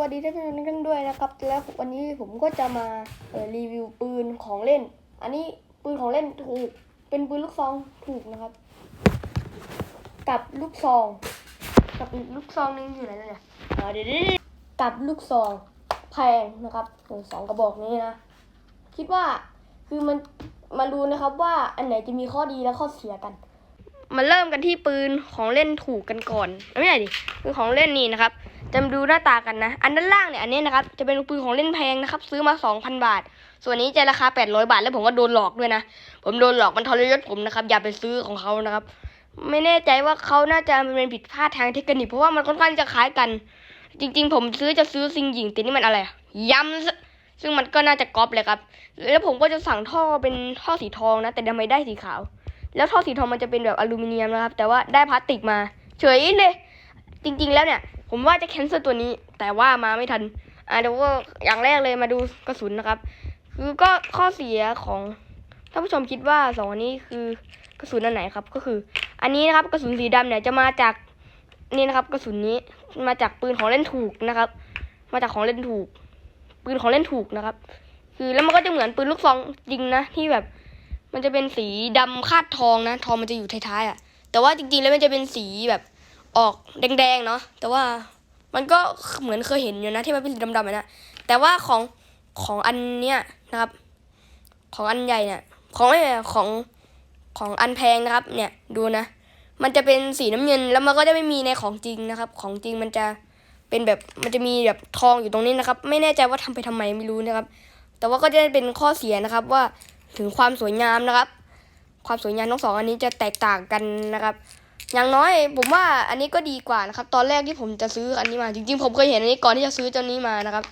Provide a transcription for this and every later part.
วัสดีท่านผู้ชมทุกท่านด้วยนะครับ แล้ววันนี้ผมก็จะมาเรีวิวปืนของเล่น อันนี้ปืนของเล่นถูก เป็นปืนลูกซองถูกนะครับ กับลูกซอง กับอีกลูกซองนึงอยู่ไหนล้วเนี่ยเดี๋ยวกับลูกซองแพงนะครับสองกระบอกนี้นะ คิดว่าคือมันมาดูนะครับว่าอันไหนจะมีข้อดีและข้อเสียกัน มาเริ่มกันที่ปืนของเล่นถูกกันก่อน ไม่ใช่ดิปืนของเล่นนี่นะครับ จะมาดูหน้าตากันนะ อันด้านล่างเนี่ยอันนี้นะครับจะเป็นปืนของเล่นแพงนะครับ ซื้อมา 2,000 บาท ส่วนนี้จะราคา 800 บาท แล้วผมก็โดนหลอกด้วยนะ ผมโดนหลอกมันทรยศผมนะครับอย่าไปซื้อของเขานะครับ ไม่แน่ใจว่าเขาน่าจะเป็นผิดพลาดทางเทคนิคเพราะว่ามันค่อนข้างจะคล้ายกัน จริง ๆ ผมซื้อจะซื้อซิงหญิงแต่นี่มันอะไรย้ำซะซึ่งมันก็น่าจะก๊อปเลยครับ แล้วผมก็จะสั่งท่อเป็นท่อสีทองนะ แต่ทำไมได้สีขาว แล้วท่อสีทองมันจะเป็นแบบอลูมิเนียมนะครับ แต่ว่าได้พลาสติกมา เฉยเลย จริง ๆ แล้วเนี่ย ผมว่าจะแคนเซิลตัวนี้ แต่ว่ามาไม่ทัน อ่าเดี๋ยวก็อย่างแรกเลยมาดูกระสุนนะครับ คือก็ข้อเสียของท่านผู้ชมคิดว่าสองอันนี้คือกระสุนอันไหนครับ ก็คือ อันนี้นะครับกระสุนสีดำเนี่ยจะมาจากนี่นะครับ กระสุนนี้มาจากปืนของเล่นถูกนะครับ มาจากของเล่นถูก ปืนของเล่นถูกนะครับ คือแล้วมันก็จะเหมือนปืนลูกซองจริงนะที่แบบ มันจะเป็นสีดำคาดทองนะ ทองมันจะอยู่ท้ายๆอะแต่ว่าจริงๆแล้วมันจะเป็นสีแบบ ออกแดงๆเนาะแต่ว่ามันก็เหมือนเคยเห็นอยู่นะที่มันเป็นสีดำๆอะนะแต่ว่าของของอันเนี้ยนะครับ ของอันใหญ่เนี่ยของไม่ของของอันแพงนะครับ เนี่ยดูนะ มันจะเป็นสีน้ำเงินแล้วมันก็จะไม่มีในของจริงนะครับ ของจริงมันจะเป็นแบบมันจะมีแบบทองอยู่ตรงนี้นะครับ ไม่แน่ใจว่าทำไปทำไมไม่รู้นะครับ แต่ว่าก็จะเป็นข้อเสียนะครับว่าถึงความสวยงามนะครับ ความสวยงามทั้งสองอันนี้จะแตกต่างกันนะครับ อย่างน้อยผมว่าอันนี้ก็ดีกว่านะครับ ตอนแรกที่ผมจะซื้ออันนี้มา จริงๆ ผมเคยเห็นอันนี้ก่อนที่จะซื้อเจ้านี้มานะครับ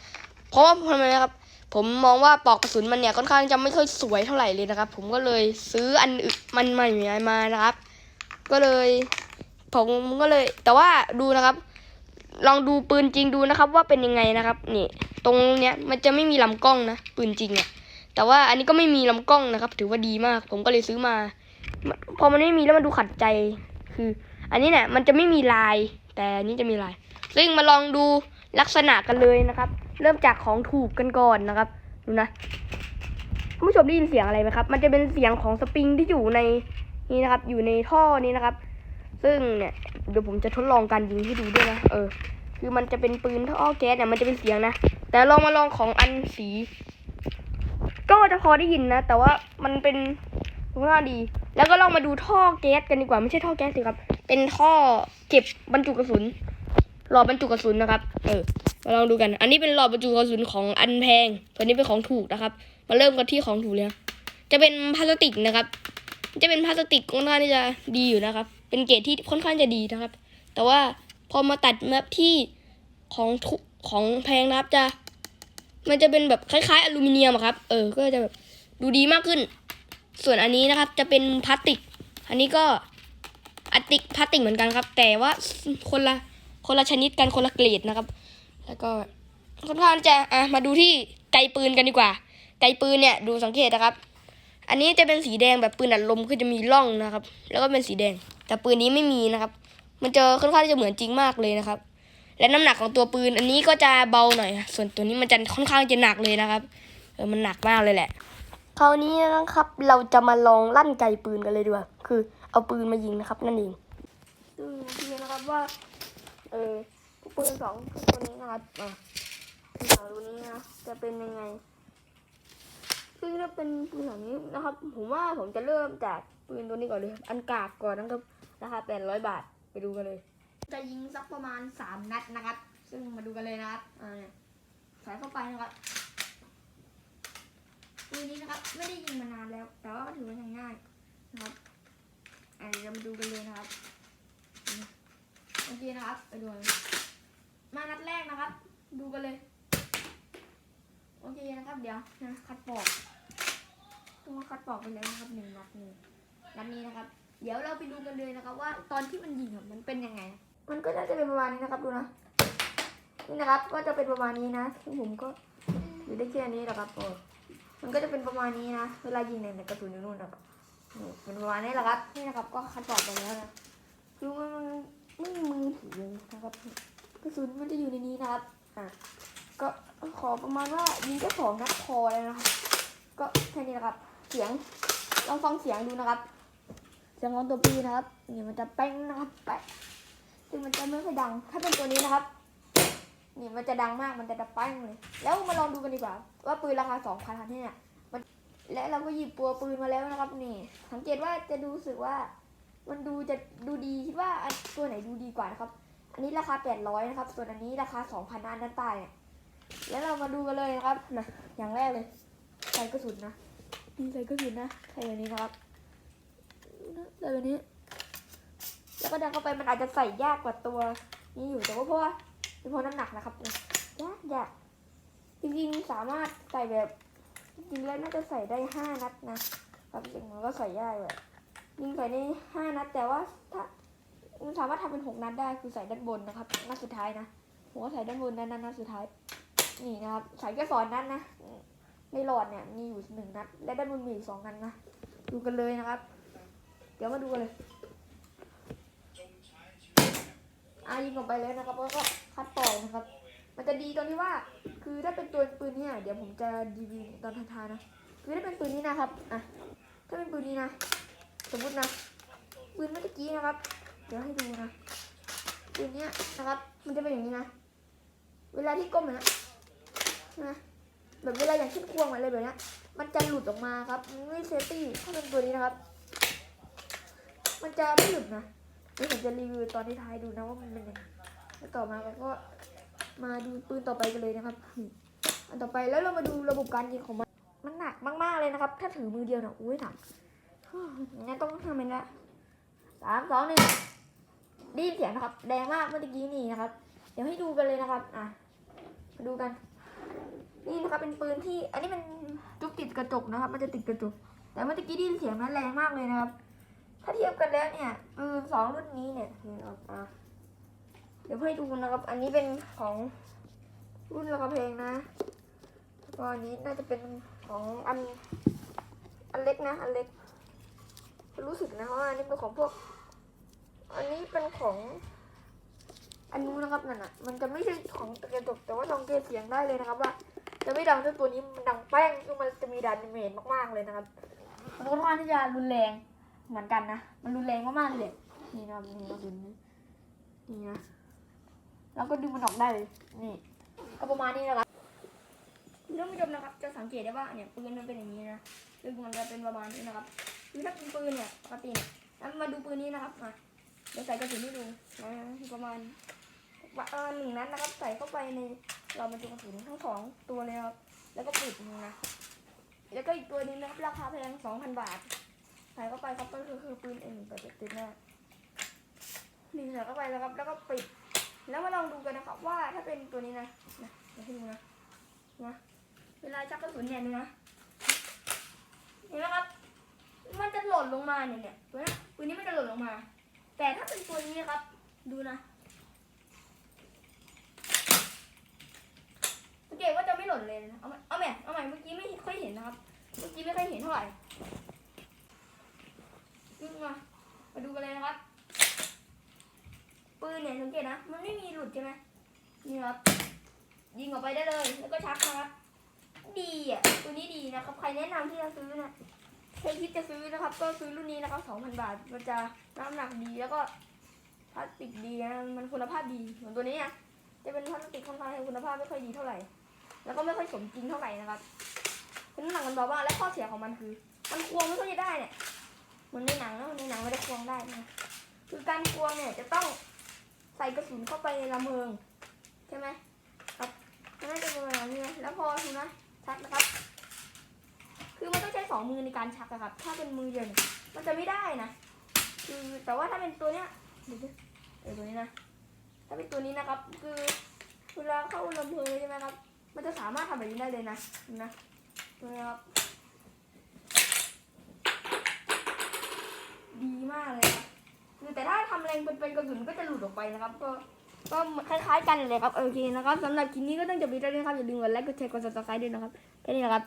เพราะว่าทำไมนะครับ ผมมองว่าปลอกกระสุนมันเนี่ยค่อนข้างจะไม่ค่อยสวยเท่าไหร่เลยนะครับ ผมก็เลยซื้ออันอื่นมันใหม่มานะครับ ก็เลยผมก็เลย แต่ว่าดูนะครับ ลองดูปืนจริงดูนะครับ ว่าเป็นยังไงนะครับ นี่ ตรงเนี้ยมันจะไม่มีลำกล้องนะปืนจริงอะแต่ว่าอันนี้ก็ไม่มีลำกล้องนะครับ ถือว่าดีมาก ผมก็เลยซื้อมาพอมันไม่มีแล้วมันดูขัดใจ คือ อันนี้เนี่ยมันจะไม่มีลาย แต่อันนี้จะมีลาย ซึ่งมาลองดูลักษณะกันเลยนะครับ เริ่มจากของถูกกันก่อนนะครับ ดูนะท่านผู้ชมได้ยินเสียงอะไรไหมครับ มันจะเป็นเสียงของสปริงที่อยู่ในนี่นะครับ อยู่ในท่อนี้นะครับ ซึ่งเนี่ยเดี๋ยวผมจะทดลองการยิงให้ดูด้วยนะ เออ คือมันจะเป็นปืนท่อแก๊สเนี่ยมันจะเป็นเสียงนะ แต่ลองมาลองของอันสี ก็จะพอได้ยินนะ แต่ว่ามันเป็นคุณภาพดี แล้วก็ลองมาดูท่อแก๊สกันดีกว่าไม่ใช่ท่อแก๊สสิครับ เป็นท่อเก็บบรรจุกระสุนหลอดบรรจุกระสุนนะครับ เออมาลองดูกัน อันนี้เป็นหลอดบรรจุกระสุนของอันแพงตัวนี้เป็นของถูกนะครับ มาเริ่มกันที่ของถูกเลยจะเป็นพลาสติกนะครับ จะเป็นพลาสติกค่อนข้างที่จะดีอยู่นะครับ เป็นเกรดที่ค่อนข้างจะดีนะครับ แต่ว่าพอมาตัดแมาที่ของถูกของแพงนะครับจะ มันจะเป็นแบบคล้ายๆอลูมิเนียมครับ เออ ก็จะแบบดูดีมากขึ้น ส่วนอันนี้นะครับจะเป็นพลาสติก อันนี้ก็อะติกพลาสติกเหมือนกันครับ แต่ว่าคนละคนละชนิดกันคนละเกรดนะครับ แล้วก็ค่อนข้างจะอะมาดูที่ไกปืนกันดีกว่า ไกปืนเนี่ยดูสังเกตนะครับ อันนี้จะเป็นสีแดงแบบปืนอัดลมคือจะมีร่องนะครับ แล้วก็เป็นสีแดง แต่ปืนนี้ไม่มีนะครับ มันจะค่อนข้างจะเหมือนจริงมากเลยนะครับ และน้ำหนักของตัวปืนอันนี้ก็จะเบาหน่อย ส่วนตัวนี้มันจะค่อนข้างจะหนักเลยนะครับเออมันหนักมากเลยแหละ คราวนี้นะครับ เราจะมาลองลั่นไกปืนกันเลยดีกว่าคือเอาปืนมายิงนะครับ นั่นเองซึ่งที่นะครับว่า เออปืนสองตัวนี้นะครับอ่าปืนสองตัวนี้นะจะเป็นยังไงซึ่งถ้าเป็นปืนแบบนี้นะครับ ผมว่าผมจะเริ่มจากปืนตัวนี้ก่อนเลย อันกากก่อนนะครับราคาแปดร้อยบาทไปดูกันเลย จะยิงสักประมาณสามนัดนะครับ ซึ่งมาดูกันเลยนะครับอ่าเนี่ยใส่เข้าไปนะครับ ปืนนี้นะครับ ไม่ได้ยิงมานานแล้ว แต่ว่าถือว่ายังง่ายนะครับอ่าเดี๋ยวเรามาดูกันเลยนะครับโอเคนะครับไปดูมานัดแรกนะครับ ดูกันเลย โอเคนะครับ เดี๋ยวนะคัดปอกต้องคัดปอกไปแล้วนะครับหนึ่งนัดนี้นัดนี้นะครับ เดี๋ยวเราไปดูกันเลยนะครับ ว่าตอนที่มันยิงมันเป็นยังไง มันก็น่าจะเป็นประมาณนี้นะครับดูนะนี่นะครับก็จะเป็นประมาณนี้นะผมก็อยู่ได้แค่นี้แหละครับโอ้ มันก็จะเป็นประมาณนี้นะ เวลายิงเนี่ยกระสุนอยู่นู่นนะครับเป็นประมาณนี้แหละครับ นี่นะครับ ก็คัดปอกไปแล้วนะ คือมันไม่มีมือถือเลยนะครับ กระสุนมันจะอยู่ในนี้นะครับ อะ ก็ขอประมาณว่ายิงแค่สองนัดพอเลยนะครับ ก็แค่นี้นะครับ เสียง ลองฟังเสียงดูนะครับ เสียงของตัวปีนะครับ นี่มันจะแป้งนะครับแป้งซึ่งมันจะไม่ค่อยดัง ถ้าเป็นตัวนี้นะครับ นี่มันจะดังมาก มันจะดังแป้งเลย แล้วมาลองดูกันดีกว่า ว่าปืนราคาสองพันเนี่ยมันและเราก็หยิบตัวปืนมาแล้วนะครับนี่ สังเกตว่าจะดูสึกว่า มันดูจะดูดีคิดว่าตัวไหนดูดีกว่านะครับ อันนี้ราคาแปดร้อยนะครับ ส่วนอันนี้ราคาสองพันอันด้านใต้เนี่ยแล้วเรามาดูกันเลยนะครับนะอย่างแรกเลยใส่กระสุนนะนี่ใส่กระสุนนะใส่แบบนี้นะครับใส่แบบนี้ แล้วก็ดันเข้าไปมันอาจจะใส่ยากกว่าตัว นี้อยู่แต่ว่าเพราะว่าเป็นเพราะน้ำหนักนะครับยากยาก จริงๆสามารถใส่แบบจริงๆแล้วน่าจะใส่ได้ห้านัดนะครับจริงมันก็ใส่ยากแบบยิงใส่ในห้านัด แต่ว่าถ้ามันสามารถทำเป็นหกนัดได้คือใส่ด้านบนนะครับนัดสุดท้ายนะผมก็ใส่ด้านบนด้านนั้นนัดสุดท้ายนี่นะครับใส่แค่สองนัดนะในหลอดเนี่ยมีอยู่หนึ่งนัดและด้านบนมีอีกสองนัดนะดูกันเลยนะครับ เดี๋ยวมาดูกันเลยอายิงออกไปเลยนะครับแล้วก็คัดต่อนะครับ มันจะดีตรงที่ว่า คือถ้าเป็นตัวปืนเนี่ยเดี๋ยวผมจะรีวิวตอนท้ายๆนะ คือถ้าเป็นปืนนี้นะครับ อะ ถ้าเป็นปืนนี้นะ สมมตินะ ปืนเมื่อกี้นะครับ เดี๋ยวให้ดูนะ ปืนเนี้ยนะครับ มันจะเป็นอย่างนี้นะ เวลาที่ก้มนะนะแบบเวลาอย่างเช่นควงอะไรแบบเนี้ยมันจะหลุดออกมาครับมันไม่เซฟตี้ถ้าเป็นตัวนี้นะครับ มันจะไม่หลุดนะเดี๋ยวผมจะรีวิวตอนที่ท้ายดูนะว่ามันเป็นยังไงแล้วต่อมาเราก็ มาดูปืนต่อไปกันเลยนะครับ อันต่อไปแล้วเรามาดูระบบการยิงของมัน มันหนักมากๆเลยนะครับ ถ้าถือมือเดียวนะอุ้ยหนักงั้นต้องทำเป็นละสามสองหนึ่งดีเสียงนะครับ แดงมากเมื่อกี้นี่นะครับ เดี๋ยวให้ดูกันเลยนะครับ อะมาดูกัน นี่นะครับเป็นปืนที่ อันนี้มันจุกติดกระจกนะครับ มันจะติดกระจก แต่เมื่อกี้ได้ยินเสียงนั้นแรงมากเลยนะครับ ถ้าเทียบกันแล้วเนี่ยปืนสองรุ่นนี้เนี่ยนี่นะครับอะ เดี๋ยวให้ดูนะครับ อันนี้เป็นของรุ่นราคาแพงนะแล้วก็อันนี้น่าจะเป็นของอันอันเล็กนะ อันเล็ก รู้สึกนะว่าอันนี้เป็นของพวก อันนี้เป็นของอันนู้นนะครับนั่นน่ะ มันจะไม่ใช่ของกระจกแต่ว่าลองเกเสียงได้เลยนะครับว่า จะไม่ดังเท่าตัวนี้มันดังแป้งซึ่งมันจะมีดาเมจมากๆเลยนะครับมันค่อนข้างที่จะรุนแรงเหมือนกันนะ มันรุนแรงมากๆเลย นี่นะครับนี่กระนี่นะ แล้วก็ดึงมันออกได้เลยนี่ก็ประมาณนี้นะครับท่านผู้ชมนะครับจะสังเกตได้ว่าเนี่ยปืนมันเป็นอย่างนี้นะซึ่งมันจะเป็นประมาณนี้นะครับคือถ้าเป็นปืนเนี่ยปกติเนี่ยแล้วมาดูปืนนี้นะครับมาเดี๋ยวใส่กระสุนให้ดูนะประมาณประมาหนึ่งนัดนะครับ ใส่เข้าไปในเราบรรจุกระสุนทั้งสองตัวเลยครับแล้วก็ปิดนะแล้วก็อีกตัวนึงนะครับราคาแพงสองพันบาทใส่เข้าไปครับก็คือคือปืนเอ็มแปดเจ็ดติดหน้านี่งใส่เข้าไปแล้วครับแล้วก็ปิด แล้วมาลองดูกันนะครับว่าถ้าเป็นตัวนี้นะนะเดี๋ยวให้ดูนะนะเวลาชักกระสุนเนี่ยดูนะเห็นไหมครับ มันจะหล่นลงมาเนี่ยเนี่ยตัวนี้ยปืนนี้มันจะหล่นลงมา แต่ถ้าเป็นตัวนี้นะครับ ดูนะสังเกตว่าจะไม่หล่นเลยนะเอาใหม่เอาใหม่เอาใหม่เมื่อกี้ไม่ค่อยเห็นนะครับ เมื่อกี้ไม่ค่อยเห็นเท่าไหร่ยิงมามาดูกันเลยนะครับ ปืนเนี่ยสังเกตนะ มันไม่มีหลุดใช่ไหมนี่ครับ ยิงออกไปได้เลย แล้วก็ชักนะครับ ดีอะ ตัวนี้ดีนะครับ ใครแนะนำที่จะซื้อนะใครคิดจะซื้อนะครับ ก็ซื้อรุ่นนี้นะครับสองพันบาท มันจะน้ำหนักดีแล้วก็พลาสติกดีนะ มันคุณภาพดีเหมือนตัวนี้อะจะเป็นพลาสติกค่อนข้างคุณภาพไม่ค่อยดีเท่าไหร่ แล้วก็ไม่ค่อยสมจริงเท่าไหร่นะครับคือน้ำหนักมันเบามากและข้อเสียของมันคือ มันควงไม่ค่อยจะได้เนี่ยเหมันในหนังนะในหนังไม่ได้ควงได้นะ คือการควงเนี่ยจะต้อง กระสุนเข้าไปในลำเพลิงใช่ไหมครับมันน่าจะเป็นแบบนี้นะแล้วพอดูกนะชักนะครับ คือมันต้องใช้สองมือในการชักอะครับ ถ้าเป็นมือเดียวเนี่ยมันจะไม่ได้นะ คือแต่ว่าถ้าเป็นตัวเนี้ยเดี๋ยวเออตัวนี้นะ ถ้าเป็นตัวนี้นะครับ คือเวลาเข้าลำเพลิงใช่ไหมครับ มันจะสามารถทำแบบนี้ได้เลยนะนะนะครับดีมากเลยครับ คือแต่ถ้าทำแรงเป็นเป็นกระสุนก็จะหลุดออกไปนะครับ ก็ก็คล้ายๆกันเลยครับโอเคนะครับสำหรับคลิปนี้ก็ต้องจบไปแล้วนะครับอย่าลืมกดไลค์กดแชร์กดซับสไครต์ด้วยนะครับแค่นี้นะครับ